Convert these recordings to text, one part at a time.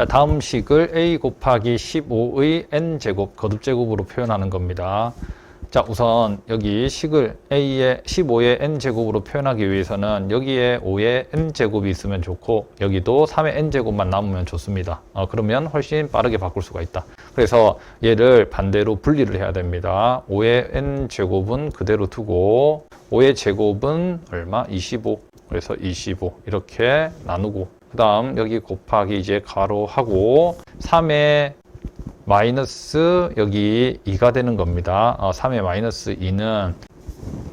자, 다음 식을 a 곱하기 15의 n제곱 거듭제곱으로 표현하는 겁니다. 자, 우선 여기 식을 a의 15의 n제곱으로 표현하기 위해서는 여기에 5의 n제곱이 있으면 좋고 여기도 3의 n제곱만 남으면 좋습니다. 어, 그러면 훨씬 빠르게 바꿀 수가 있다. 그래서 얘를 반대로 분리를 해야 됩니다. 5의 n제곱은 그대로 두고 5의 제곱은 얼마? 25. 그래서 25 이렇게 나누고 그 다음 여기 곱하기 이제 가로하고 3의 마이너스 여기 2가 되는 겁니다. 어, 3의 마이너스 2는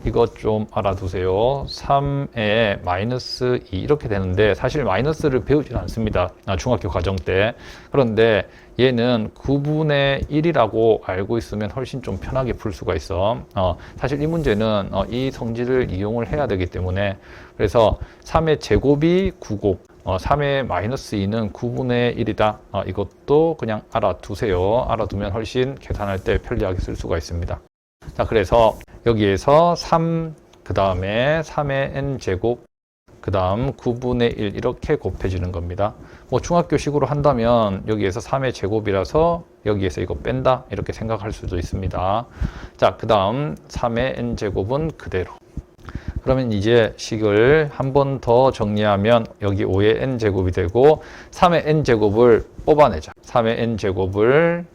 이것 좀 알아두세요. 3의 마이너스 2 이렇게 되는데 사실 마이너스를 배우지 않습니다. 아, 중학교 과정 때. 그런데 얘는 9분의 1이라고 알고 있으면 훨씬 좀 편하게 풀 수가 있어. 어, 사실 이 문제는 어, 이 성질을 이용을 해야 되기 때문에 그래서 3의 제곱이 9고 어, 3의 마이너스 2는 9분의 1이다. 어, 이것도 그냥 알아두세요. 알아두면 훨씬 계산할 때 편리하게 쓸 수가 있습니다. 자, 그래서 여기에서 3, 그 다음에 3의 n제곱, 그 다음 9분의 1 이렇게 곱해지는 겁니다. 뭐 중학교식으로 한다면 여기에서 3의 제곱이라서 여기에서 이거 뺀다 이렇게 생각할 수도 있습니다. 자, 그 다음 3의 n제곱은 그대로. 그러면 이제 식을 한 번 더 정리하면 여기 5의 n제곱이 되고 3의 n제곱을 뽑아내자. 3의 n제곱을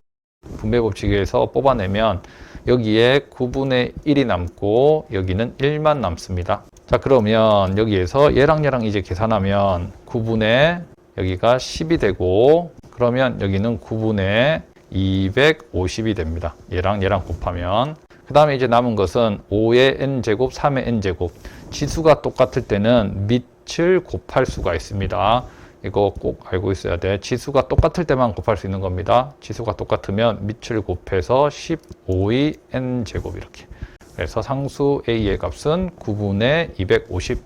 분배 법칙에서 뽑아내면 여기에 9분의 1이 남고 여기는 1만 남습니다. 자 그러면 여기에서 얘랑 얘랑 이제 계산하면 9분의 여기가 10이 되고 그러면 여기는 9분의 250이 됩니다. 얘랑 얘랑 곱하면 그 다음에 이제 남은 것은 5의 n제곱, 3의 n제곱 지수가 똑같을 때는 밑을 곱할 수가 있습니다. 이거 꼭 알고 있어야 돼. 지수가 똑같을 때만 곱할 수 있는 겁니다. 지수가 똑같으면 밑을 곱해서 15의 n제곱 이렇게. 그래서 상수 a의 값은 9분의 250